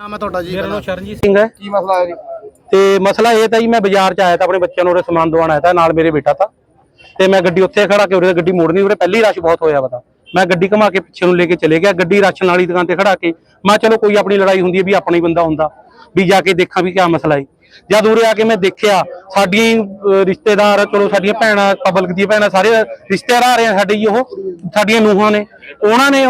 ਨਾਮ ਹੈ ਤੁਹਾਡਾ ਜੀ ਮੇਰਾ ਨਾਮ ਸ਼ਰਨਜੀਤ ਸਿੰਘ ਹੈ। ਕੀ ਮਸਲਾ ਹੈ ਜੀ? ਤੇ ਮਸਲਾ ਇਹ ਤਾਂ ਜੀ ਮੈਂ ਬਾਜ਼ਾਰ ਚ ਆਇਆ ਤਾਂ ਆਪਣੇ ਬੱਚਿਆਂ ਨੂੰ ਉਰੇ ਸਮਾਨ ਦਵਾਉਣ ਆਇਆ ਤਾਂ ਨਾਲ ਮੇਰੇ ਬੇਟਾ ਤਾਂ। ਤੇ ਮੈਂ ਗੱਡੀ ਉੱਥੇ ਖੜਾ ਕੇ ਉਰੇ ਗੱਡੀ ਮੋੜਨੀ ਉਰੇ ਪਹਿਲੀ ਰਸ਼ ਬਹੁਤ ਹੋਇਆ ਪਤਾ ਮੈਂ ਗੱਡੀ ਘੁਮਾ ਕੇ ਪਿੱਛੇ ਨੂੰ ਲੈ ਕੇ ਚਲੇ ਗਿਆ ਗੱਡੀ ਰਾਸ਼ਨ ਵਾਲੀ ਦੁਕਾਨ ਤੇ ਖੜਾ ਕੇ। ਮੈਂ ਚਲੋ ਕੋਈ ਆਪਣੀ ਲੜਾਈ ਹੁੰਦੀ ਹੈ ਵੀ ਆਪਣਾ ਹੀ ਬੰਦਾ ਹੁੰਦਾ। ਵੀ ਜਾ ਕੇ ਦੇਖਾਂ ਵੀ ਕੀ ਮਸਲਾ ਹੈ। ਜਦ ਉਰੇ ਆ ਕੇ ਮੈਂ ਦੇਖਿਆ, ਸਾਡੀਆਂ ਰਿਸ਼ਤੇਦਾਰ, ਚਲੋ ਸਾਡੀਆਂ ਭੈਣਾਂ ਪਬਲਿਕ ਦੀਆਂ ਭੈਣਾਂ, ਸਾਰੇ ਰਿਸ਼ਤੇਦਾਰ ਆ ਰਹੇ ਆ ਸਾਡੇ ਜੀ, ਉਹ ਸਾਡੀਆਂ ਨੂਹਾਂ ਨੇ। ਉਹਨਾਂ ਨੇ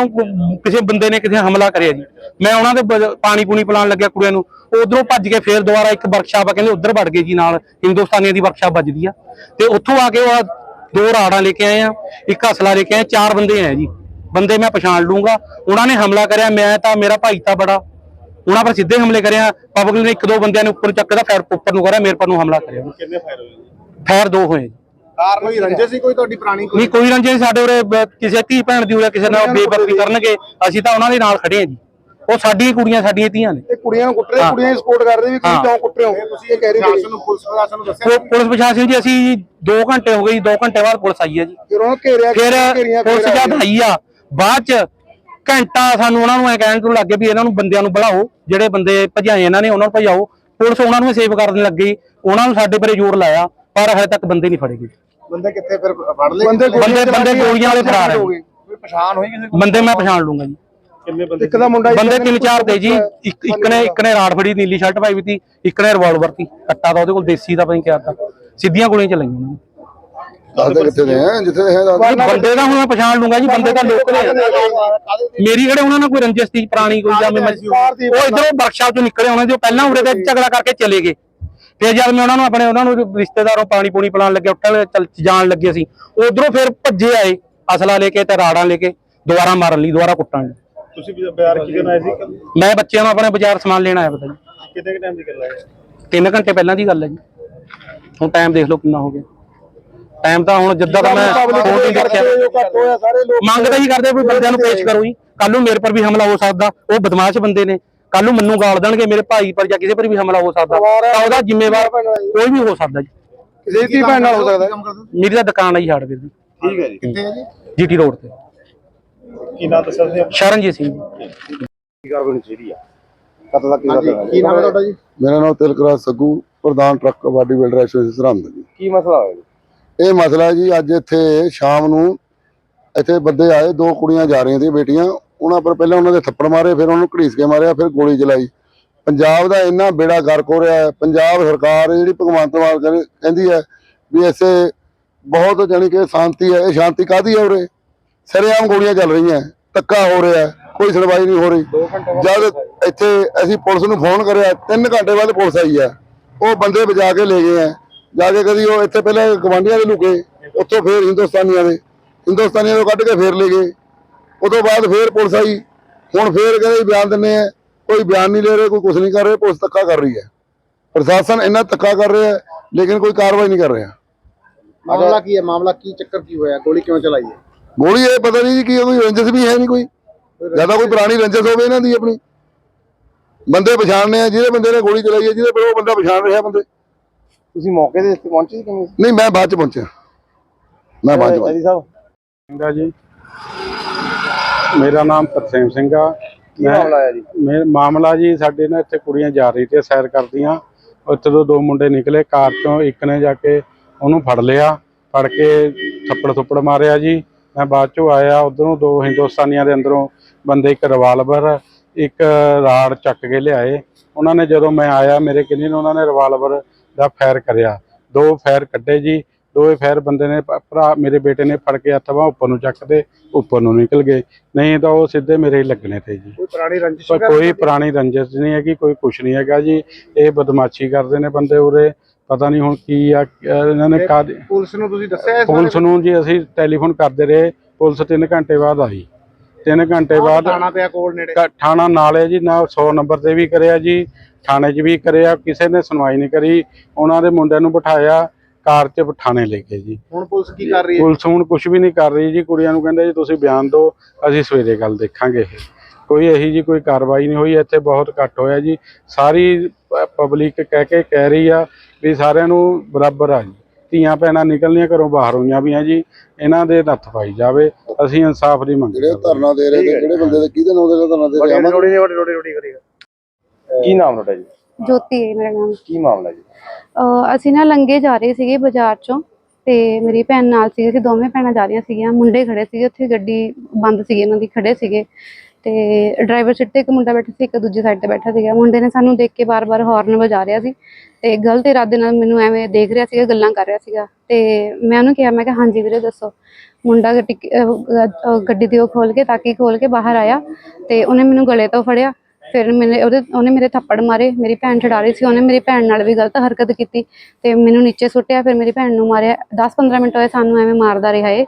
ਕਿਸੇ ਬੰਦੇ ਨੇ ਕਿਸੇ ਹਮਲਾ ਕਰਿਆ ਜੀ। ਮੈਂ ਉਹਨਾਂ ਦੇ ਪਾਣੀ ਪੂਣੀ ਪਿਲਾਉਣ ਲੱਗਿਆ ਕੁੜੀਆਂ ਨੂੰ। ਉਧਰੋਂ ਭੱਜ ਕੇ ਫੇਰ ਦੁਬਾਰਾ ਇੱਕ ਵਰਕਸ਼ਾਪ ਆ, ਕਹਿੰਦੇ ਉਧਰ ਵੜ ਗਏ ਜੀ ਨਾਲ, ਹਿੰਦੁਸਤਾਨੀਆਂ ਦੀ ਵਰਕਸ਼ਾਪ ਵੱਜਦੀ ਆ। ਤੇ ਉੱਥੋਂ ਆ ਕੇ ਉਹ ਦੋ ਰਾੜਾਂ ਲੈ ਕੇ ਆਏ ਆ, ਇੱਕ ਹਸਲਾ ਲੈ ਕੇ ਆਏ, ਚਾਰ ਬੰਦੇ ਆ ਜੀ। ਬੰਦੇ ਮੈਂ ਪਛਾਣ ਲੂੰਗਾ ਉਹਨਾਂ ਨੇ ਹਮਲਾ ਕਰਿਆ, ਮੈਂ ਤਾਂ, ਮੇਰਾ ਭਾਈ ਤਾਂ ਬੜਾ ਉਹਨਾਂ ਪਰ ਸਿੱਧੇ ਹਮਲੇ ਕਰਿਆ ਪਬਲਿਕ ਨੇ ਇੱਕ ਦੋ ਬੰਦਿਆਂ ਨੇ ਉੱਪਰ ਚੱਕਦਾ ਫੈਰ ਉੱਪਰ ਨੂੰ ਕਰਿਆ ਮੇਰੇ ਪਰ ਨੂੰ ਹਮਲਾ ਕਰਿਆ। ਕਿੰਨੇ ਫਾਇਰ ਹੋਏ ਫੈਰ ਦੋ ਹੋਏ। ਕਾਰ ਕੋਈ ਰੰਜੇ ਸੀ ਕੋਈ ਤੁਹਾਡੀ ਪੁਰਾਣੀ ਨਹੀਂ ਕੋਈ ਰੰਜੇ ਨੀ ਸਾਡੇ ਉਰੇ ਬ- ਕਿਸੇ ਧੀ ਭੈਣ ਦੀ ਉਰੇ ਕਿਸੇ ਨਾਲ ਬੇਬਰਤੀ ਕਰਨਗੇ ਅਸੀਂ ਤਾਂ ਉਹਨਾਂ ਦੇ ਨਾਲ ਖੜੇ ਆ ਜੀ। ਉਹ ਸਾਡੀਆਂ ਕੁੜੀਆਂ ਸਾਡੀਆਂ ਧੀਆਂ ਨੇ। ਇਹ ਕੁੜੀਆਂ ਨੂੰ ਕੁੱਟ ਰਹੇ ਹਾਂ। ਕੁੜੀਆਂ ਦੀ ਸਪੋਰਟ ਕਰ ਰਹੇ ਵੀ ਤੁਸੀਂ ਹਾਂ। ਕਿਉਂ ਕੁੱਟ ਰਹੇ ਹੋ? ਤੁਸੀਂ ਇਹ ਕਹਿ ਰਹੇ ਪ੍ਰਸ਼ਾਸਨ ਨੂੰ ਪੁਲਿਸ ਪ੍ਰਸ਼ਾਸਨ ਨੂੰ ਦੱਸਿਆ ਪੁ- ਪੁਲਿਸ ਪ੍ਰਸ਼ਾਸਨ ਜੀ ਅਸੀਂ 2 ਘੰਟੇ ਹੋ ਗਏ ਜੀ 2 ਘੰਟੇ ਬਾਅਦ ਪੁਲਿਸ ਆਈ ਹੈ ਜੀ। ਫਿਰ ਉਹਨਾਂ ਘੇਰਿਆ ਫਿਰ ਘੇਰੀਆਂ ਪੁਲਿਸ ਫਿਰ ਜਦ ਆਈ ਆ ਬਾਅਦ ਚ ਘੰਟਾ ਸਾਨੂੰ ਉਹਨਾਂ ਨੂੰ ਐ ਕਹਿਣ ਤੋਂ ਲੱਗੇ ਵੀ ਇਹਨਾਂ ਨੂੰ ਬੰਦਿਆਂ ਨੂੰ ਬੁਲਾਓ ਜਿਹੜੇ ਬੰਦੇ ਭਜਾਏ ਇਹਨਾਂ ਨੇ ਉਹਨਾਂ ਨੂੰ ਭਜਾਓ। ਪੁਲਿਸ ਉਹਨਾਂ ਨੂੰ ਸੇਵ ਕਰਨ ਲੱਗੀ ਉਹਨਾਂ ਨੂੰ ਸਾਡੇ ਪਰੇ ਜ਼ੋਰ ਲਾਇਆ ਪਰ ਹਜੇ ਤੱਕ ਬੰਦੇ ਨਹੀਂ ਫੜੇ ਗਏ। ਬੰਦੇ ਕਿੱਥੇ ਫਿਰ ਫੜ ਲਏ? ਬੰਦੇ ਬੰਦੇ ਬੰਦੇ ਗੋਲੀਆਂ ਵਾਲੇ ਫਰਾਰ ਹੈ। ਪਛਾਣ ਹੋਈ ਕਿਸੇ ਬੰਦੇ ਮੈਂ ਪਛਾਣ ਲੂੰਗਾ ਜੀ। ਕਿੰਨੇ ਬੰਦੇ ਇੱਕ ਦਾ ਮੁੰਡਾ ਬੰਦੇ ਤਿੰਨ ਚਾਰ ਤੇ ਜੀ। ਇੱਕ ਨੇ ਇੱਕ ਨੇ ਰਾੜ ਫੜੀ ਨੀਲੀ ਸ਼ਰਟ ਪਾਈ ਵੀ ਤੀ ਇੱਕ ਨੇ ਰਿਵਾਲਵਰ ਤੀ। ਕੱਟਾ ਤਾਂ ਉਹਦੇ ਕੋਲ ਦੇਸੀ ਦਾ ਪਤਾ ਨਹੀਂ ਕਿਆ ਤਾ। ਸਿੱਧੀਆਂ ਗੋਲੀਆਂ ਚਲਾਈਆਂ ਉਹਨਾਂ ਨੇ। ਦੱਸਦੇ ਕਿੱਥੇ ਦੇ ਆ ਜਿੱਥੇ ਦੇ ਹੈ ਜੀ ਬੰਦੇ ਦਾ ਹੁਣ ਮੈਂ ਪਛਾਣ ਲੂੰਗਾ ਜੀ ਬੰਦੇ ਤਾਂ ਲੋਕ ਨੇ। ਮੇਰੀ ਕਿਹੜੇ ਉਹਨਾਂ ਨਾਲ ਕੋਈ ਰੰਜਿਸ਼ ਸੀ ਪੁਰਾਣੀ ਕੋਈ ਜਾਂ ਮੈਂ ਉਹ ਇਧਰੋਂ ਵਰਕਸ਼ਾਪ ਚੋਂ ਨਿਕਲੇ ਉਹਨਾਂ ਦੇ ਪਹਿਲਾਂ ਉਰੇ ਤੇ ਝਗੜਾ ਕਰਕੇ ਚਲੇ ਗਏ। ਫਿਰ ਜਦ ਮੈਂ ਉਹਨਾਂ ਨੂੰ ਆਪਣੇ ਉਹਨਾਂ ਨੂੰ ਰਿਸ਼ਤੇਦਾਰੋਂ ਪਾਣੀ ਪੂਣੀ ਪਿਲਾਉਣ ਲੱਗੇ ਉੱਠਣ ਚੱਲ ਜਾਣ ਲੱਗੇ ਸੀ ਉਧਰੋਂ ਫਿਰ ਭੱਜੇ ਆਏ ਅਸਲਾ ਲੈ ਕੇ ਤੇ ਰਾੜਾਂ ਲੈ ਕੇ ਦੁਬਾਰਾ ਮਾਰਨ ਲਈ ਦੁਬਾਰਾ ਕੁੱਟਣ ਲਈ। ਤੁਸੀਂ ਵੀ ਬਿਆਰ ਕੀ ਕਰਨਾ ਸੀ? ਮੈਂ ਬੱਚਿਆਂ ਨੂੰ ਆਪਣੇ ਬਾਜ਼ਾਰ ਸਮਾਨ ਲੈਣ ਆਇਆ ਪਤਾ ਜੀ। ਕਿੰਨੇ ਕਿ ਟਾਈਮ ਦੀ ਗੱਲ ਹੈ? ਤਿੰਨ ਘੰਟੇ ਪਹਿਲਾਂ ਦੀ ਗੱਲ ਹੈ ਜੀ। ਹੁਣ ਟਾਈਮ ਦੇਖ ਲਓ ਕਿੰਨਾ ਹੋ ਗਿਆ। ਟਾਈਮ ਤਾਂ ਹੁਣ ਜਿੱਦਾਂ ਦਾ ਮੈਂ ਫੋਨ ਨਹੀਂ ਦੇਖਿਆ। ਮੰਗ ਤਾਂ ਹੀ ਕਰਦੇ ਵੀ ਬੰਦਿਆਂ ਨੂੰ ਪੇਸ਼ ਕਰੋ ਜੀ। ਕੱਲ ਨੂੰ ਮੇਰੇ ਪਰ ਵੀ ਹਮਲਾ ਹੋ ਸਕਦਾ ਉਹ ਬਦਮਾਸ਼ ਬੰਦੇ ਨੇ। ਕੱਲ ਨੂੰ ਮੈਨੂੰ ਗਾਲ ਦੇਣਗੇ ਮੇਰੇ ਭਾਈ ਪਰ ਜਾਂ ਕਿਸੇ ਪਰ ਵੀ ਹਮਲਾ ਹੋ ਸਕਦਾ। ਤਾਂ ਉਹਦਾ ਜ਼ਿੰਮੇਵਾਰ ਕੋਈ ਵੀ ਹੋ ਸਕਦਾ ਜੀ। ਕਿਸੇ ਦੀ ਭੈਣ ਨਾਲ ਹੋ ਸਕਦਾ ਮੇਰੀ ਤਾਂ ਦੁਕਾਨ ਹੈ ਜੀ ਹਾਰਡਵੇਅਰ ਦੀ। ਠੀਕ ਹੈ ਜੀ। ਕਿੱਥੇ ਹੈ ਜੀ? ਜੀਟੀ ਰੋਡ ਤੇ। ਕੀ ਨਾਮ ਦੱਸਿਆ ਤੁਸੀਂ? ਸ਼ਰਨਜੀਤ ਸਿੰਘ ਜੀ। ਕੀ ਕਾਰਵਾਈ ਚਾਹੀਦੀ ਆ ਕਤਲ ਦਾ ਕੀ ਨਾਮ ਹੈ ਤੁਹਾਡਾ ਜੀ? ਮੇਰਾ ਨਾਮ ਤਿਲਕਰਾਜ ਸੱਗੂ ਪ੍ਰਧਾਨ truck body builder association Sirhind ji. ਕੀ ਮਸਲਾ ਹੋਇਆ ਜੀ? ਇਹ ਮਸਲਾ ਜੀ ਅੱਜ ਇੱਥੇ ਸ਼ਾਮ ਨੂੰ ਇੱਥੇ ਬੰਦੇ ਆਏ ਦੋ ਕੁੜੀਆਂ ਜਾ ਰਹੀਆਂ ਸੀ ਬੇਟੀਆਂ ਉਹਨਾਂ ਪਰ ਪਹਿਲਾਂ ਉਹਨਾਂ ਦੇ ਥੱਪੜ ਮਾਰੇ ਫਿਰ ਉਹਨੂੰ ਘੜੀਸ ਕੇ ਮਾਰਿਆ ਫਿਰ ਗੋਲੀ ਚਲਾਈ। ਪੰਜਾਬ ਦਾ ਇੰਨਾ ਬੇੜਾ ਗਰਕ ਹੋ ਰਿਹਾ ਹੈ ਪੰਜਾਬ ਸਰਕਾਰ ਜਿਹੜੀ ਭਗਵੰਤ ਮਾਨ ਕਹਿੰਦੀ ਹੈ ਵੀ ਐਸੇ ਬਹੁਤ ਜਾਣੀ ਕਿ ਸ਼ਾਂਤੀ ਹੈ ਇਹ ਸ਼ਾਂਤੀ ਕਾਦੀ ਹੈ ਉਰੇ? ਸਰੇਆਮ ਗੋਲੀਆਂ ਚੱਲ ਰਹੀਆਂ ਧੱਕਾ ਹੋ ਰਿਹਾ ਕੋਈ ਸੁਣਵਾਈ ਨਹੀਂ ਹੋ ਰਹੀ। ਜਦ ਇੱਥੇ ਅਸੀਂ ਪੁਲਿਸ ਨੂੰ ਫੋਨ ਕਰਿਆ 3 ਘੰਟੇ ਬਾਅਦ ਪੁਲਿਸ ਆਈ ਹੈ। ਉਹ ਬੰਦੇ ਬਚਾ ਕੇ ਲੈ ਗਏ ਆ ਜਾ ਕੇ ਕਦੀ ਉਹ ਇੱਥੇ ਪਹਿਲਾਂ ਗਵਾਂਢੀਆਂ ਦੇ ਲੁਕੇ ਉੱਥੋਂ ਫੇਰ ਹਿੰਦੁਸਤਾਨੀਆਂ ਦੇ। ਹਿੰਦੁਸਤਾਨੀਆਂ ਤੋਂ ਕੱਢ ਕੇ ਫੇਰ ਲੈ ਗਏ। ਉਦੋਂ ਬਾਅਦ ਫੇਰ ਪੁਲਿਸ ਆਈ। ਹੁਣ ਫੇਰ ਕਹਿੰਦੇ ਬਿਆਨ ਦਿੰਨੇ ਆ ਕੋਈ ਬਿਆਨ ਨਹੀਂ ਲੈ ਰਹੇ ਕੋਈ ਕੁਝ ਨਹੀਂ ਕਰ ਰਿਹਾ ਪੁਲਿਸ ਧੱਕਾ ਕਰ ਰਹੀ ਹੈ। ਪ੍ਰਸ਼ਾਸਨ ਇੰਨਾ ਧੱਕਾ ਕਰ ਰਿਹਾ ਹੈ ਲੇਕਿਨ ਕੋਈ ਕਾਰਵਾਈ ਨਹੀਂ ਕਰ ਰਿਹਾ। ਮਾਮਲਾ ਕੀ ਹੈ? ਮਾਮਲਾ ਕੀ ਚੱਕਰ ਕੀ ਹੋਇਆ? ਗੋਲੀ ਕਿਉਂ ਚਲਾਈ ਹੈ? ਗੋਲੀ ਇਹ ਪਤਾ ਨਹੀਂ ਜੀ ਕੀ ਕੋਈ ਰੰਜਿਸ਼ ਵੀ ਹੈ ਨਹੀਂ ਕੋਈ। ਜ਼ਿਆਦਾ ਕੋਈ ਪੁਰਾਣੀ ਰੰਜਿਸ਼ ਹੋਵੇ ਇਹਨਾਂ ਦੀ ਆਪਣੀ। ਬੰਦੇ ਪਛਾਣਨੇ ਆ ਜਿਹਦੇ ਬੰਦੇ ਨੇ ਗੋਲੀ ਚਲਾਈ ਹੈ ਜਿਹਦੇ ਪਰ ਉਹ ਬੰਦਾ ਪਛਾਣ ਰਿਹਾ ਬੰਦੇ। ਤੁਸੀਂ ਮੌਕੇ ਤੇ ਇੱਥੇ ਪਹੁੰਚੇ ਸੀ ਕਿਵੇਂ ਨਹੀਂ ਮੈਂ ਬਾਅਦ ਚ ਪਹੁੰਚਿਆ। ਮੈਂ ਬਾਅਦ ਚ ਪਹੁੰਚਿਆ। ਜੀ ਸਾਹਿਬ। ਸਿੰਘਾ ਜੀ। ਮੇਰਾ ਨਾਮ ਤਰਸੇਮ ਸਿੰਘ ਆ। ਕੀ ਮਾਮਲਾ ਹੈ ਜੀ? ਮੇ ਮਾਮਲਾ ਜੀ ਸਾਡੇ ਨਾਲ ਇੱਥੇ ਕੁੜੀਆਂ ਜਾ ਰਹੀ ਤੇ ਸੈਰ ਕਰਦੀਆਂ। ਉੱਥੇ ਤੋਂ ਦੋ ਮੁੰਡੇ ਨਿਕਲੇ ਕਾਰ ਚੋਂ ਇੱਕ ਨੇ ਜਾ ਕੇ ਉਹਨੂੰ ਫੜ ਲਿਆ ਫੜ ਕੇ ਥੱਪੜ ਥੁੱਪੜ ਮਾਰਿਆ ਜੀ। ਮੈਂ ਬਾਅਦ ਚੋਂ ਆਇਆ ਉਧਰੋਂ ਦੋ ਹਿੰਦੁਸਤਾਨੀਆਂ ਦੇ ਅੰਦਰੋਂ ਬੰਦੇ ਇੱਕ ਰਿਵਾਲਵਰ ਇੱਕ ਰਾੜ ਚੱਕ ਕੇ ਲਿਆਏ। ਉਹਨਾਂ ਨੇ ਜਦੋਂ ਮੈਂ ਆਇਆ ਮੇਰੇ ਕਿੰਨੀ ਨੇ ਉਹਨਾਂ ਨੇ ਰਿਵਾਲਵਰ ਦਾ ਫਾਇਰ ਕਰਿਆ। ਦੋ ਫਾਇਰ ਕੱਢੇ ਜੀ। ਦੋਵੇਂ ਫਾਇਰ ਬੰਦੇ ਨੇ ਭਰਾ ਮੇਰੇ ਬੇਟੇ ਨੇ ਫੜ ਕੇ ਹੱਥ ਬਾਂਹ ਉੱਪਰ ਨੂੰ ਚੱਕਦੇ ਉੱਪਰ ਨੂੰ ਨਿਕਲ ਗਏ। ਨਹੀਂ ਤਾਂ ਉਹ ਸਿੱਧੇ ਮੇਰੇ ਹੀ ਲੱਗਣੇ ਤੇ ਜੀ। ਕੋਈ ਪੁਰਾਣੀ ਰੰਜਿਸ਼ ਕੋਈ ਪੁਰਾਣੀ ਰੰਜਿਸ਼ ਨਹੀਂ ਹੈਗੀ ਕੋਈ ਕੁਛ ਨਹੀਂ ਹੈਗਾ ਜੀ। ਇਹ ਬਦਮਾਸ਼ੀ ਕਰਦੇ ਨੇ ਬੰਦੇ ਉਰੇ। ਪਤਾ ਨਹੀਂ ਹੁਣ ਕੀ ਆ ਇਹਨਾਂ ਨੇ ਕਾਦ ਪੁਲਿਸ ਨੂੰ ਤੁਸੀਂ ਦੱਸਿਆ ਪੁਲਿਸ ਨੂੰ ਜੀ ਅਸੀਂ ਟੈਲੀਫੋਨ ਕਰਦੇ ਰਹੇ। ਪੁਲਿਸ 3 ਘੰਟੇ ਬਾਅਦ ਆਈ। 3 ਘੰਟੇ ਬਾਅਦ ਥਾਣਾ ਪਿਆ ਕੋਲ ਨੇੜੇ। ਥਾਣਾ ਨਾਲ ਜੀ ਨਾ 100 ਨੰਬਰ ਤੇ ਵੀ ਕਰਿਆ ਜੀ ਥਾਣੇ 'ਚ ਵੀ ਕਰਿਆ ਕਿਸੇ ਨੇ ਸੁਣਵਾਈ ਨਹੀਂ ਕਰੀ। ਉਹਨਾਂ ਦੇ ਮੁੰਡਿਆਂ ਨੂੰ ਬਿਠਾਇਆ ਕਾਰ 'ਚ ਥਾਣੇ ਲੈ ਕੇ ਜੀ। ਹੁਣ ਪੁਲਿਸ ਕੀ ਕਰ ਰਹੀ ਹੈ? ਪੁਲਿਸ ਹੁਣ ਕੁਝ ਵੀ ਨਹੀਂ ਕਰ ਰਹੀ ਜੀ ਕੁੜੀਆਂ ਨੂੰ ਕਹਿੰਦੇ ਜੀ ਤੁਸੀਂ ਬਿਆਨ ਦਿਓ ਅਸੀਂ ਸਵੇਰੇ ਗੱਲ ਦੇਖਾਂਗੇ ਇਹ। ਕੋਈ ਇਹੀ ਜੀ ਕੋਈ ਕਾਰਵਾਈ ਨਹੀਂ ਹੋਈ ਇੱਥੇ ਬਹੁਤ ਘੱਟ ਹੋਇਆ ਜੀ। ਸਾਰੀ ਪਬਲਿਕ ਕਹਿ ਕੇ ਕਹਿ ਰਹੀ ਆ ਵੀ ਸਾਰਿਆਂ ਨੂੰ ਬਰਾਬਰ ਆ ਜੀ। ਧੀਆਂ ਭੈਣਾਂ ਨਿਕਲਣੀਆਂ ਘਰੋਂ ਬਾਹਰ ਹੋਈਆਂ ਵੀ ਆ ਜੀ ਇਹਨਾਂ ਦੇ ਨੱਥ ਪਾਈ ਜਾਵੇ ਅਸੀਂ ਇਨਸਾਫ ਦੀ ਮੰਗ ਜਿਹੜੇ ਕਰਦੇ ਹਾਂ। ਧਰਨਾ ਦੇ ਰਹੇ ਨੇ ਜਿਹੜੇ ਬੰਦੇ ਦੇ ਕਿਹਦੇ ਨਾਂ ਦੇ ਧਰਨਾ ਦੇ ਰਹੇ? ਰੋੜੀ ਨਹੀਂ ਵੱਡੀ ਰੋੜੀ ਰੋੜੀ ਕਰੀਗਾ ਕੀ ਨਾਮ ਤੁਹਾਡਾ ਜੀ? ਜੋਤੀ ਹੈ ਮੇਰਾ ਨਾਮ। ਕੀ ਮਾਮਲਾ ਜੀ? ਅਸੀਂ ਨਾ ਲੰਗੇ ਜਾ ਰਹੇ ਸੀਗੇ ਬਾਜ਼ਾਰ ਚੋਂ ਤੇ ਮੇਰੀ ਭੈਣ ਨਾਲ ਸੀ ਅਸੀਂ ਦੋਵੇਂ ਭੈਣਾਂ ਜਾ ਰਹੀਆਂ ਸੀਗੀਆਂ ਮੁੰਡੇ ਖੜੇ ਸੀਗੇ ਉੱਥੇ ਗੱਡੀ ਬੰਦ ਸੀਗੀ ਇਹਨਾਂ ਦੀ ਖੜੇ ਸੀਗੇ। ਤੇ ਡਰਾਈਵਰ ਸੀਟ ਤੇ ਇੱਕ ਮੁੰਡਾ ਬੈਠਾ ਸੀ, ਇੱਕ ਦੂਜੀ ਸਾਈਡ ਤੇ ਬੈਠਾ ਸੀਗਾ। ਮੁੰਡੇ ਨੇ ਸਾਨੂੰ ਦੇਖ ਕੇ ਬਾਰ-ਬਾਰ ਹਾਰਨ ਵਜਾ ਰਿਹਾ ਸੀ ਤੇ ਗਲਤ ਇਰਾਦੇ ਨਾਲ ਮੈਨੂੰ ਐਵੇਂ ਦੇਖ ਰਿਹਾ ਸੀਗਾ, ਗੱਲਾਂ ਕਰ ਰਿਹਾ ਸੀਗਾ। ਤੇ ਮੈਂ ਉਹਨੂੰ ਕਿਹਾ, ਮੈਂ ਕਿਹਾ, ਹਾਂਜੀ ਵੀਰੇ, ਦੱਸੋ। ਮੁੰਡਾ ਗੱਡੀ ਦੀ ਉਹ ਖੋਲ ਕੇ, ਤਾਕੀ ਖੋਲ ਕੇ ਬਾਹਰ ਆਇਆ ਤੇ ਉਹਨੇ ਮੈਨੂੰ ਗਲੇ ਤੋਂ ਫੜਿਆ। ਫਿਰ ਮੈਨੇ ਉਹਦੇ ਉਹਨੇ ਮੇਰੇ ਥੱਪੜ ਮਾਰੇ, ਮੇਰੀ ਭੈਣ ਛਡਾ ਰਹੀ ਸੀ, ਉਹਨੇ ਮੇਰੀ ਭੈਣ ਨਾਲ ਵੀ ਗਲਤ ਹਰਕਤ ਕੀਤੀ ਤੇ ਮੈਨੂੰ ਨੀਚੇ ਸੁੱਟਿਆ, ਫਿਰ ਮੇਰੀ ਭੈਣ ਨੂੰ ਮਾਰਿਆ। 10-15 ਮਿੰਟ ਹੋਏ ਸਾਨੂੰ ਐਵੇਂ ਮਾਰਦਾ ਰਿਹਾ ਏ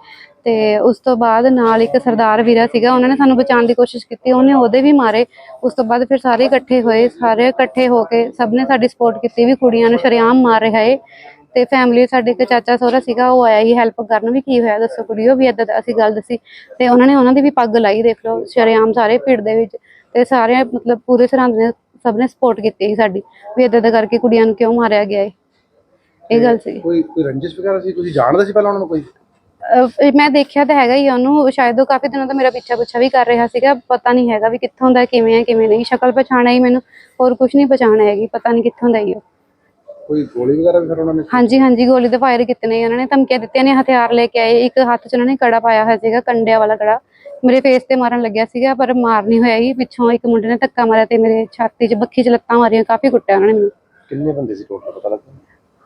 ਤੇ ਉਸ ਤੋਂ ਬਾਅਦ ਨਾਲ ਇੱਕ ਸਰਦਾਰ ਵੀਰਾ ਸੀਗਾ ਉਹਨਾਂ ਨੇ ਸਾਨੂੰ ਬਚਾਉਣ ਦੀ ਕੋਸ਼ਿਸ਼ ਕੀਤੀ ਉਹਨੇ ਉਹਦੇ ਵੀ ਮਾਰੇ। ਉਸ ਤੋਂ ਬਾਅਦ ਫਿਰ ਸਾਰੇ ਇਕੱਠੇ ਹੋਏ ਸਾਰੇ ਇਕੱਠੇ ਹੋ ਕੇ ਸਭ ਨੇ ਸਾਡੀ ਸਪੋਰਟ ਕੀਤੀ ਵੀ ਕੁੜੀਆਂ ਨੂੰ ਸ਼ਰੇਆਮ ਮਾਰ ਰਿਹਾ ਏ। ਤੇ ਫੈਮਿਲੀ ਸਾਡੇ ਇੱਕ ਚਾਚਾ ਸਹੁਰਾ ਸੀਗਾ ਉਹ ਆਇਆ ਹੀ ਹੈਲਪ ਕਰਨ ਵੀ ਕੀ ਹੋਇਆ ਦੱਸੋ ਕੁੜੀਓ ਵੀ ਏਦਾਂ ਦਾ ਅਸੀਂ ਗੱਲ ਦੱਸੀ। ਤੇ ਉਹਨਾਂ ਨੇ ਉਹਨਾਂ ਦੀ ਵੀ ਪੱਗ ਲਾਈ ਦੇਖ ਲਓ ਸ਼ਰੇਆਮ ਸਾਰੇ ਭੀੜ ਦੇ ਵਿੱਚ। ਤੇ ਸਾਰੇ ਮਤਲਬ ਪੂਰੇ ਸਰਹੰਦ ਨੇ ਸਭ ਨੇ ਸਪੋਰਟ ਕੀਤੀ ਸਾਡੀ ਵੀ ਏਦਾਂ ਦਾ ਕਰਕੇ ਕੁੜੀਆਂ ਨੂੰ ਕਿਉਂ ਮਾਰਿਆ ਗਿਆ ਏ। ਇਹ ਗੱਲ ਸੀ ਕੋਈ ਕੋਈ ਰੰਜਿਸ਼ ਵਗੈਰਾ ਸੀ? ਤੁਸੀਂ ਜਾਣਦੇ ਸੀ ਪਹਿਲਾਂ ਉਹਨਾਂ ਨੂੰ ਕੋਈ? ਮੈਂ ਦੇਖਿਆ ਤਾਂ ਹੈਗਾ ਹੀ ਉਹਨੂੰ ਸ਼ਾਇਦ ਉਹ ਕਾਫੀ ਦਿਨਾਂ ਤੋਂ ਮੇਰਾ ਪਿੱਛਾ ਪੁੱਛਾ ਵੀ ਕਰ ਰਿਹਾ ਸੀਗਾ ਪਤਾ ਨਹੀਂ ਹੈਗਾ ਵੀ ਕਿੱਥੋਂ ਦਾ ਕਿਵੇਂ ਹੈ ਕਿਵੇਂ ਨਹੀਂ ਸ਼ਕਲ ਪਛਾਣ ਹੀ ਮੈਨੂੰ ਹੋਰ ਕੁਝ ਨਹੀਂ ਪਛਾਣ ਹੈਗੀ ਪਤਾ ਨਹੀਂ ਕਿੱਥੋਂ ਦਾ ਹੀ ਉਹ ਕੋਈ ਗੋਲੀ ਵਗੈਰਾ ਵੀ ਫਿਰ ਉਹਨਾਂ ਨੇ ਹਾਂਜੀ ਹਾਂਜੀ ਗੋਲੀ ਦੇ ਫਾਇਰ ਕੀਤੇ ਨੇ ਉਹਨਾਂ ਨੇ ਧਮਕੀਆਂ ਦਿੱਤੀਆਂ ਨੇ ਹਥਿਆਰ ਲੈ ਕੇ ਆਏ ਇੱਕ ਹੱਥ 'ਚ ਉਹਨਾਂ ਨੇ ਕੜਾ ਪਾਇਆ ਹੋਇਆ ਸੀਗਾ ਕੰਡਿਆਂ ਵਾਲਾ ਕੜਾ ਮੇਰੇ ਫੇਸ ਤੇ ਮਾਰਨ ਲੱਗਿਆ ਸੀਗਾ ਪਰ ਮਾਰ ਨਹੀਂ ਹੋਇਆ ਹੀ ਪਿੱਛੋਂ ਇੱਕ ਮੁੰਡੇ ਨੇ ਧੱਕਾ ਮਾਰਿਆ ਤੇ ਮੇਰੇ ਛਾਤੀ 'ਚ ਬੱਖੀ 'ਚ ਲੱਤਾਂ ਮਾਰੀਆਂ ਕਾਫੀ ਕੁੱਟਿਆ ਉਹਨਾਂ ਨੇ ਮੈਨੂੰ। ਕਿੰਨੇ ਬੰਦੇ ਸੀ ਟੋਟਲ ਪਤਾ ਲੱਗਾ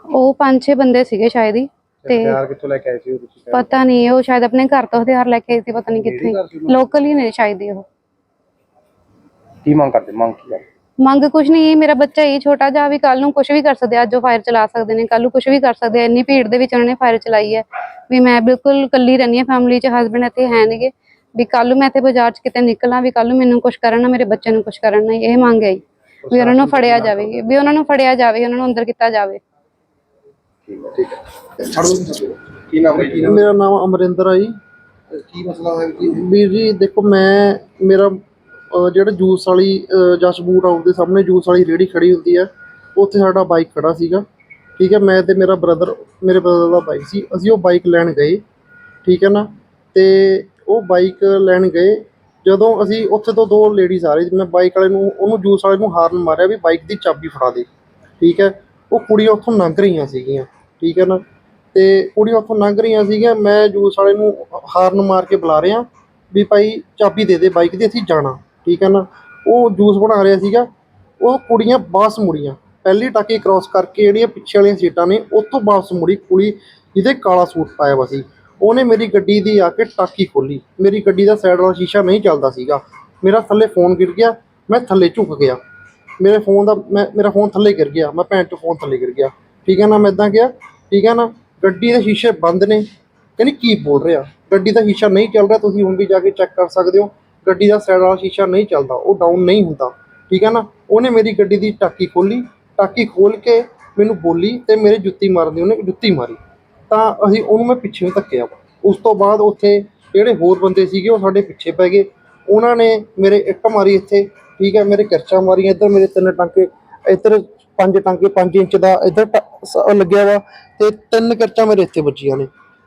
ਉਹ ਪੰਜ ਛੇ ਬੰਦੇ ਸੀਗੇ ਸ਼ਾਇਦ ਹੀ। ਤੇ ਹਥਿਆਰ ਕਿੱਥੋਂ ਲੈ ਕੇ ਆਏ ਸੀ ਉਹ ਤੁਸੀਂ ਕਹਿ ਪਤਾ ਨਹੀਂ ਉਹ ਸ਼ਾਇਦ ਆਪਣੇ ਘਰ ਤੋਂ ਹਥਿਆਰ ਲੈ ਕੇ ਆਈ ਸੀ ਪਤਾ ਨਹੀਂ ਕਿੱਥੇ। ਘਰ ਸੀ ਉਹਨਾਂ ਲੋਕਲ ਹੀ ਨੇ ਸ਼ਾਇਦ ਹੀ ਉਹ। ਕੀ ਮੰਗ ਕਰਦੇ ਮੰਗ ਕੀ ਕਰਦੇ? ਮੰਗ ਕੁਛ ਨਹੀਂ ਹੈ ਮੇਰਾ ਬੱਚਾ ਹੀ ਛੋਟਾ ਜਿਹਾ ਵੀ ਕੱਲ ਨੂੰ ਕੁਝ ਵੀ ਕਰ ਸਕਦੇ ਆ ਅੱਜ ਉਹ ਫਾਇਰ ਚਲਾ ਸਕਦੇ ਨੇ ਕੱਲ ਨੂੰ ਕੁਝ ਵੀ ਕਰ ਸਕਦੇ ਆ ਇੰਨੀ ਭੀੜ ਦੇ ਵਿੱਚ ਉਹਨਾਂ ਨੇ ਫਾਇਰ ਚਲਾਈ ਹੈ। ਵੀ ਮੈਂ ਬਿਲਕੁਲ ਇਕੱਲੀ ਰਹਿੰਦੀ ਹਾਂ ਫੈਮਿਲੀ 'ਚ ਹਸਬੰਡ ਇੱਥੇ ਹੈ ਨਹੀਂਗੇ। ਵੀ ਕੱਲ ਨੂੰ ਮੈਂ ਇੱਥੇ ਬਾਜ਼ਾਰ 'ਚ ਕਿਤੇ ਨਿਕਲਾਂ ਵੀ ਕੱਲ ਨੂੰ ਮੈਨੂੰ ਕੁਝ ਕਰਨ ਨਾ ਮੇਰੇ ਬੱਚੇ ਨੂੰ ਕੁਝ ਕਰਨ ਨਾ ਇਹ ਮੰਗ ਹੈ ਜੀ। ਵੀ ਉਹਨਾਂ ਨੂੰ ਫੜਿਆ ਜਾਵੇ ਵੀ ਉਹਨਾਂ ਨੂੰ ਫੜਿਆ ਜਾਵੇ ਉਹਨਾਂ ਨੂੰ ਅੰਦਰ ਕੀਤਾ ਜਾਵੇ। ਠੀਕ ਹੈ ਛੱਡ ਦੋ ਤੁਸੀਂ। ਕੀ ਨਾਮ ਹੈ ਕੀ ਨਾਮ ਮੇਰਾ ਨਾਮ ਅਮਰਿੰਦਰ ਆ ਜੀ। ਕੀ ਮਸਲਾ ਹੋਇਆ ਜੀ ਵੀਰ ਜੀ ਦੇਖੋ ਮੈਂ ਮੇਰਾ ਅਹ, ਜਿਹੜਾ ਜੂਸ ਵਾਲੀ ਅਹ, ਜਸ ਬੂਟ ਹਾਊਸ ਦੇ ਸਾਹਮਣੇ ਜੂਸ ਵਾਲੀ ਰੇੜੀ ਖੜੀ ਹੁੰਦੀ ਆ। ਉੱਥੇ ਸਾਡਾ ਬਾਈਕ ਖੜਾ ਸੀਗਾ। ਠੀਕ ਹੈ ਮੈਂ ਤੇ ਮੇਰਾ ਬ੍ਰਦਰ ਮੇਰੇ ਬ੍ਰਦਰ ਦਾ ਬਾਈਕ ਸੀ। ਅਸੀਂ ਉਹ ਬਾਈਕ ਲੈਣ ਗਏ। ਠੀਕ ਹੈ ਨਾ? ਤੇ ਉਹ ਬਾਈਕ ਲੈਣ ਗਏ। ਜਦੋਂ ਅਸੀਂ ਉੱਥੇ ਤੋਂ ਦੋ ਲੇਡੀਜ਼ ਆ ਰਹੀ ਸੀ ਮੈਂ ਬਾਈਕ ਵਾਲੇ ਨੂੰ ਉਹਨੂੰ ਜੂਸ ਵਾਲੇ ਨੂੰ ਹਾਰਨ ਮਾਰਿਆ ਵੀ ਬਾਈਕ ਦੀ ਚਾਬੀ ਫੜਾ ਦੇ। ਠੀਕ ਹੈ? ਉਹ ਕੁੜੀਆਂ ਉੱਥੋਂ ਲੰਘ ਰਹੀਆਂ ਸੀਗੀਆਂ, ਠੀਕ ਹੈ ਨਾ? ਤੇ ਕੁੜੀਆਂ ਉੱਥੋਂ ਲੰਘ ਰਹੀਆਂ ਸੀਗੀਆਂ, ਮੈਂ ਜੂਸ ਵਾਲੇ ਨੂੰ ਹਾਰਨ ਮਾਰ ਕੇ ਬੁਲਾ ਰਿਹਾ ਵੀ ਭਾਈ ਚਾਬੀ ਦੇ ਦੇ ਬਾਈਕ ਦੀ, ਅਸੀਂ ਜਾਣਾ, ਠੀਕ ਹੈ ਨਾ? ਉਹ ਜੂਸ ਬਣਾ ਰਿਹਾ ਸੀਗਾ, ਉਹ ਕੁੜੀਆਂ ਬਾਸ ਮੁੜੀਆਂ, ਪਹਿਲੀ ਟਾਕੀ ਕ੍ਰਾਸ ਕਰਕੇ ਜਿਹੜੀਆਂ ਪਿੱਛੇ ਵਾਲੀਆਂ ਸੀਟਾਂ ਨੇ, ਉੱਥੋਂ ਵਾਪਸ ਮੁੜੀ ਕੁੜੀ ਜਿਹਦੇ ਕਾਲਾ ਸੂਟ ਪਾਇਆ ਵਾ ਸੀ। ਉਹਨੇ ਮੇਰੀ ਗੱਡੀ ਦੀ ਆ ਕੇ ਟਾਕੀ ਖੋਲੀ ਮੇਰੀ ਗੱਡੀ ਦਾ ਸਾਈਡ ਵਾਲਾ ਸ਼ੀਸ਼ਾ ਨਹੀਂ ਚੱਲਦਾ ਸੀਗਾ, ਮੇਰਾ ਥੱਲੇ ਫੋਨ ਗਿਰ ਗਿਆ, ਮੈਂ ਥੱਲੇ ਝੁਕ ਗਿਆ। ਮੇਰੇ ਫੋਨ ਦਾ, ਮੈਂ, ਮੇਰਾ ਫੋਨ ਥੱਲੇ ਗਿਰ ਗਿਆ, ਮੈਂ ਭੈਣ ਚੋਂ ਫੋਨ ਥੱਲੇ ਗਿਰ ਗਿਆ। ਠੀਕ ਹੈ ਨਾ, ਮੈਂ ਇਦਾਂ ਗਿਆ ਠੀਕ ਹੈ ਨਾ, ਗੱਡੀ ਦੇ ਸ਼ੀਸ਼ੇ ਬੰਦ ਨੇ, ਕਹਿੰਦੀ ਕੀ ਬੋਲ ਰਿਹਾ? ਗੱਡੀ ਦਾ ਸ਼ੀਸ਼ਾ ਨਹੀਂ ਚੱਲ ਰਿਹਾ, ਤੁਸੀਂ ਹੁਣ ਵੀ ਜਾ ਕੇ ਚੈੱਕ ਕਰ ਸਕਦੇ ਹੋ। ਗੱਡੀ ਦਾ ਸਾਈਡ ਵਾਲਾ ਸ਼ੀਸ਼ਾ ਨਹੀਂ ਚੱਲਦਾ, ਉਹ ਡਾਊਨ ਨਹੀਂ ਹੁੰਦਾ। ਠੀਕ ਹੈ ਨਾ, ਉਹਨੇ ਮੇਰੀ ਗੱਡੀ ਦੀ ਟਾਕੀ ਖੋਲੀ ਟਾਕੀ ਖੋਲ ਕੇ ਮੈਨੂੰ ਬੋਲੀ ਤੇ ਮੇਰੇ ਜੁੱਤੀ ਮਾਰਨ ਦੀ ਉਹਨੇ ਜੁੱਤੀ ਮਾਰੀ। ਤਾਂ ਅਸੀਂ ਉਹਨੂੰ ਮੈਂ ਪਿੱਛੇ ਨੂੰ ਧੱਕਿਆ। ਉਸ ਤੋਂ ਬਾਅਦ ਉੱਥੇ ਜਿਹੜੇ ਹੋਰ ਬੰਦੇ ਸੀਗੇ ਉਹ ਸਾਡੇ ਪਿੱਛੇ ਪੈ ਗਏ। ਉਹਨਾਂ ਨੇ ਮੇਰੇ ਇੱਟ ਮਾਰੀ ਇੱਥੇ ਠੀਕ ਹੈ, ਮੇਰੇ ਕਿਰਚਾਂ ਮਾਰੀਆਂ, ਇੱਧਰ ਮੇਰੇ ਤਿੰਨ ਟਾਂਕੇ, ਇੱਧਰ ਪੰਜ ਟਾਂਕੇ 5 ਇੰਚ ਦਾ ਇੱਧਰ ਟ- ਸ- ਲੱਗਿਆ ਵਾ ਤੇ ਤਿੰਨ ਕਿਰਚਾਂ ਮੇਰੇ ਇੱਥੇ ਵੱਜੀਆਂ ਨੇ,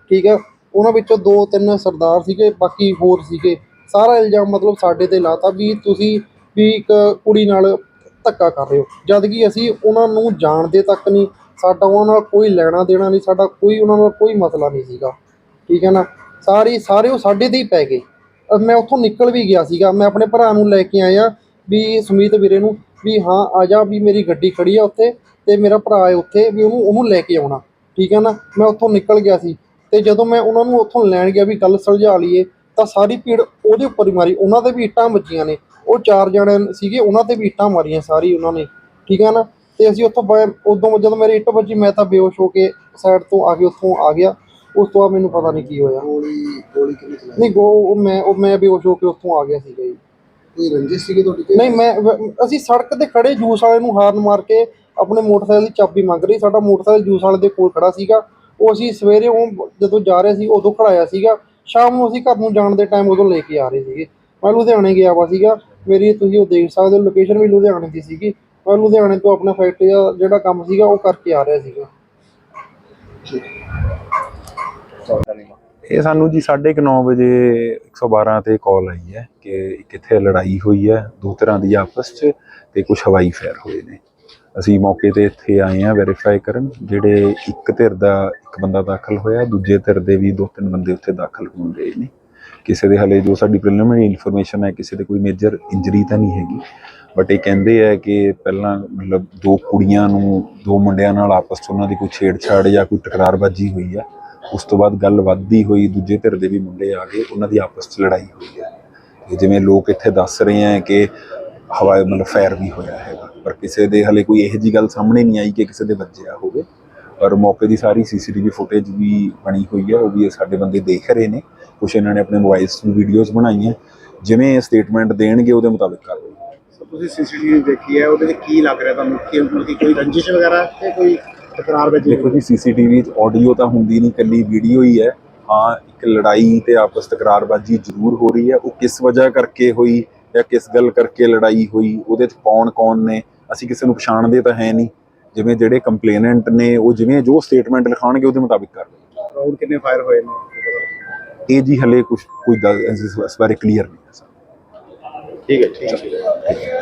ਠੀਕ ਹੈ। ਉਹਨਾਂ ਵਿੱਚੋਂ ਦੋ ਤਿੰਨ ਸਰਦਾਰ ਸੀਗੇ, ਬਾਕੀ ਹੋਰ ਸੀਗੇ। ਸਾਰਾ ਇਲਜ਼ਾਮ ਮਤਲਬ ਸਾਡੇ ਤੇ ਲਾਤਾ ਵੀ ਤੁਸੀਂ ਵੀ ਇੱਕ ਕੁੜੀ ਨਾਲ ਧੱਕਾ ਕਰ ਰਹੇ ਹੋ। ਜਦ ਕਿ ਅਸੀਂ ਉਹਨਾਂ ਨੂੰ ਜਾਣਦੇ ਤੱਕ ਨਹੀਂ, ਸਾਡਾ ਉਹਨਾਂ ਨਾਲ ਕੋਈ ਲੈਣਾ ਦੇਣਾ ਨਹੀਂ, ਸਾਡਾ ਕੋਈ ਉਹਨਾਂ ਨਾਲ ਕੋਈ ਮਸਲਾ ਨਹੀਂ ਸੀਗਾ, ਠੀਕ ਹੈ ਨਾ। ਸਾਰੀ, ਸਾਰੇ ਉਹ ਸਾਡੇ ਤੇ ਹੀ ਪੈ ਗਏ। ਅਹ ਮੈਂ ਉੱਥੋਂ ਨਿਕਲ ਵੀ ਗਿਆ ਸੀਗਾ, ਮੈਂ ਆਪਣੇ ਭਰਾ ਨੂੰ ਲੈ ਕੇ ਆਇਆ ਵੀ ਸੁਮੀਤ ਵੀਰੇ ਨੂੰ ਵੀ ਹਾਂ ਆ ਜਾ ਵੀ ਮੇਰੀ ਗੱਡੀ ਖੜੀ ਆ ਉੱਥੇ ਤੇ ਮੇਰਾ ਭਰਾ ਹੈ ਉੱਥੇ ਵੀ ਉਹਨੂੰ ਉਹਨੂੰ ਲੈ ਕੇ ਆਉਣਾ। ਠੀਕ ਹੈ ਨਾ? ਮੈਂ ਉੱਥੋਂ ਨਿਕਲ ਗਿਆ ਸੀ ਤੇ ਜਦੋਂ ਮੈਂ ਉਹਨਾਂ ਨੂੰ ਉੱਥੋਂ ਲੈਣ ਗਿਆ ਵੀ ਗੱਲ ਸੁਲਝਾ ਲਈਏ ਤਾਂ ਸਾਰੀ ਭੀੜ ਉਹਦੇ ਉੱਪਰ ਹੀ ਮਾਰੀ। ਉਹਨਾਂ ਦੇ ਵੀ ਇੱਟਾਂ ਵੱਜੀਆਂ ਨੇ। ਉਹ ਚਾਰ ਜਣੇ ਸੀਗੇ ਉਹਨਾਂ ਤੇ ਵੀ ਇੱਟਾਂ ਮਾਰੀਆਂ ਸਾਰੀ ਉਹਨਾਂ ਨੇ। ਠੀਕ ਹੈ ਨਾ? ਤੇ ਅਸੀਂ ਉੱਥੋਂ ਉਦੋਂ ਜਦੋਂ ਮੇਰੀ ਇੱਟ ਵੱਜੀ ਮੈਂ ਤਾਂ ਬੇਹੋਸ਼ ਹੋ ਕੇ ਸਾਈਡ ਤੋਂ ਆ ਕੇ ਉੱਥੋਂ ਆ ਗਿਆ। ਉਸ ਤੋਂ ਬਾਅਦ ਮੈਨੂੰ ਪਤਾ ਨਹੀਂ ਕੀ ਹੋਇਆ। ਗੋਲੀ ਗੋਲੀ ਕਿੰਨੀ ਚਲਾਈ? ਨਹੀਂ ਗੋ ਉਹ ਮੈਂ ਉਹ ਮੈਂ ਬੇਹੋਸ਼ ਹੋ ਕੇ ਉੱਥੋਂ ਆ ਗਿਆ ਸੀਗਾ ਜੀ। ਕੋਈ ਰੰਜਿਸ਼ ਸੀਗੀ ਤੁਹਾਡੀ ਕੋਈ? ਨਹੀਂ ਮੈਂ ਵ- ਅਸੀਂ ਸੜਕ ਤੇ ਖੜੇ ਜੂਸ ਵਾਲੇ ਨੂੰ ਹਾਰਨ ਮਾਰ ਕੇ ਆਪਣੇ ਮੋਟਰਸਾਈਕਲ ਦੀ ਚਾਬੀ ਮੰਗ ਰਹੀ। ਸਾਡਾ ਮੋਟਰਸਾਈਕਲ ਜੂਸ ਵਾਲੇ ਦੇ ਕੋਲ ਖੜਾ ਸੀਗਾ। ਉਹ ਅਸੀਂ ਸਵੇਰੇ ਉਹ ਜਦੋਂ ਜਾ ਰਹੇ ਸੀ ਉਦੋਂ ਖੜਾਇਆ ਸੀਗਾ। ਸ਼ਾਮ ਨੂੰ ਅਸੀਂ ਘਰ ਨੂੰ ਜਾਣ ਦੇ ਟਾਈਮ ਉਦੋਂ ਲੈ ਕੇ ਆ ਰਹੇ ਸੀਗੇ। ਮੈਂ ਲੁਧਿਆਣੇ ਗਿਆ ਵਾ ਸੀਗਾ। ਮੇਰੀ ਤੁਸੀਂ ਉਹ ਦੇਖ ਸਕਦੇ ਹੋ ਲੋਕੇਸ਼ਨ ਵੀ ਲੁਧਿਆਣੇ ਦੀ ਸੀਗੀ। ਮੈਂ ਲੁਧਿਆਣੇ ਤੋਂ ਆਪਣਾ ਫੈਕਟਰੀ ਦਾ ਜਿਹੜਾ ਕੰਮ ਸੀਗਾ ਉਹ ਕਰਕੇ ਆ ਰਿਹਾ ਸੀਗਾ। ਇਹ ਸਾਨੂੰ ਜੀ 9:30 ਵਜੇ 112 ਤੇ ਕਾਲ ਆਈ ਹੈ ਕਿ ਕਿੱਥੇ ਲੜਾਈ ਹੋਈ ਹੈ, ਦੋ ਤਰ੍ਹਾਂ ਦੀ ਆਪਸ 'ਚ ਤੇ ਕੁਝ ਹਵਾਈ ਫਾਇਰ ਹੋਏ ਨੇ। ਅਸੀਂ ਮੌਕੇ ਤੇ ਇੱਥੇ ਆਏ ਆ ਵੈਰੀਫਾਈ ਕਰਨ, ਜਿਹੜੇ ਇੱਕ ਧਿਰ ਦਾ ਇੱਕ ਬੰਦਾ ਦਾਖਲ ਹੋਇਆ, ਦੂਜੇ ਧਿਰ ਦੇ ਵੀ ਦੋ ਤਿੰਨ ਬੰਦੇ ਉੱਥੇ ਦਾਖਲ ਹੋਣ ਗਏ ਨੇ। ਕਿਸੇ ਦੇ ਹਲੇ ਜੋ ਸਾਡੀ ਪ੍ਰੀਲਿਮਿਨਰੀ ਇਨਫੋਰਮੇਸ਼ਨ ਹੈ, ਕਿਸੇ ਦੇ ਕੋਈ ਮੇਜਰ ਇੰਜਰੀ ਤਾਂ ਨਹੀਂ ਹੈਗੀ। ਬਟ ਇਹ ਕਹਿੰਦੇ ਆ ਕਿ ਪਹਿਲਾਂ ਮਤਲਬ ਦੋ ਕੁੜੀਆਂ ਨੂੰ, ਦੋ ਮੁੰਡਿਆਂ ਨਾਲ ਆਪਸ 'ਚ ਉਹਨਾਂ ਦੀ ਕੋਈ ਛੇੜਛਾੜ ਜਾਂ ਕੋਈ ਟਕਰਾਰਬਾਜ਼ੀ ਹੋਈ ਆ। ਉਸ ਤੋਂ ਬਾਅਦ ਗੱਲ ਵੱਧਦੀ ਹੋਈ, ਦੂਜੇ ਧਿਰ ਦੇ ਵੀ ਮੁੰਡੇ ਆ ਗਏ, ਉਹਨਾਂ ਦੀ ਆਪਸ 'ਚ ਲੜਾਈ ਹੋਈ ਹੈ ਤੇ ਜਿਵੇਂ ਲੋਕ ਇੱਥੇ ਦੱਸ ਰਹੇ ਆ ਕਿ ਹਵਾਈ ਮਤਲਬ ਫਾਇਰ ਵੀ ਹੋਇਆ ਹੈਗਾ। ਪਰ ਕਿਸੇ ਦੇ ਹਲੇ ਕੋਈ ਇਹੋ ਜੀ ਗੱਲ ਸਾਹਮਣੇ ਨਹੀਂ ਆਈ ਕਿ ਕਿਸੇ ਦੇ ਵੱਜਿਆ ਹੋਵੇ। ਪਰ ਮੌਕੇ ਦੀ ਸਾਰੀ ਸੀਸੀਟੀਵੀ ਫੁਟੇਜ ਵੀ ਬਣੀ ਹੋਈ ਹੈ ਉਹ ਵੀ ਸਾਡੇ ਬੰਦੇ ਦੇਖ ਰਹੇ ਨੇ। ਕੁਛ ਇਹਨਾਂ ਨੇ ਆਪਣੇ ਮੋਬਾਈਲਸ ਨੂੰ ਵੀਡੀਓਜ਼ ਬਣਾਈਆਂ। ਜਿਵੇਂ ਇਹ ਸਟੇਟਮੈਂਟ ਦੇਣਗੇ ਉਹਦੇ ਮੁਤਾਬਿਕ ਕਾਰਵਾਈ ਸਰ ਤੁਸੀਂ ਸੀਸੀਟੀਵੀ ਦੇਖੀ ਹੈ ਉਹਦੇ ਵਿੱਚ ਕੀ ਲੱਗ ਰਿਹਾ ਤੁਹਾਨੂੰ? ਕਿ ਮਤਲਬ ਕਿ ਕੋਈ ਰੰਜਿਸ਼ ਵਗੈਰਾ ਹੈ ਕੋਈ ਤਕਰਾਰ ਵਿੱਚ ਦੇਖੋ ਜੀ ਸੀਸੀਟੀਵੀ 'ਚ ਆਡੀਓ ਤਾਂ ਹੁੰਦੀ ਨਹੀਂ ਕੱਲੀ ਵੀਡੀਓ ਹੀ ਹੈ। ਹਾਂ ਇੱਕ ਲੜਾਈ ਤੇ ਆਪਸ ਤਕਰਾਰਬਾਜ਼ੀ ਜ਼ਰੂਰ ਹੋ ਰਹੀ ਹੈ। ਉਹ ਕਿਸ ਵਜ੍ਹਾ ਕਰਕੇ ਹੋਈ ਜਾਂ ਕਿਸ ਗੱਲ ਕਰਕੇ ਲੜਾਈ ਹੋਈ ਉਹਦੇ 'ਚ ਕੌਣ ਕੌਣ ਨੇ ਅਸੀਂ ਕਿਸੇ ਨੂੰ ਪਛਾਣਦੇ ਤਾਂ ਹੈ ਨਹੀਂ। ਜਿਵੇਂ ਜਿਹੜੇ ਕੰਪਲੇਨੈਂਟ ਨੇ ਉਹ ਜਿਵੇਂ ਜੋ ਸਟੇਟਮੈਂਟ ਲਿਖਾਣਗੇ ਉਹਦੇ ਮੁਤਾਬਿਕ ਕਰ ਰਾਉਂਡ ਕਿੰਨੇ ਫਾਇਰ ਹੋਏ ਨੇ? ਇਹ ਜੀ ਹਲੇ ਕੁਝ ਕੋਈ ਗੱਲ ਇਸ ਬਾਰੇ ਕਲੀਅਰ ਨਹੀਂ ਹੈ ਠੀਕ ਹੈ ਠੀਕ ਹੈ।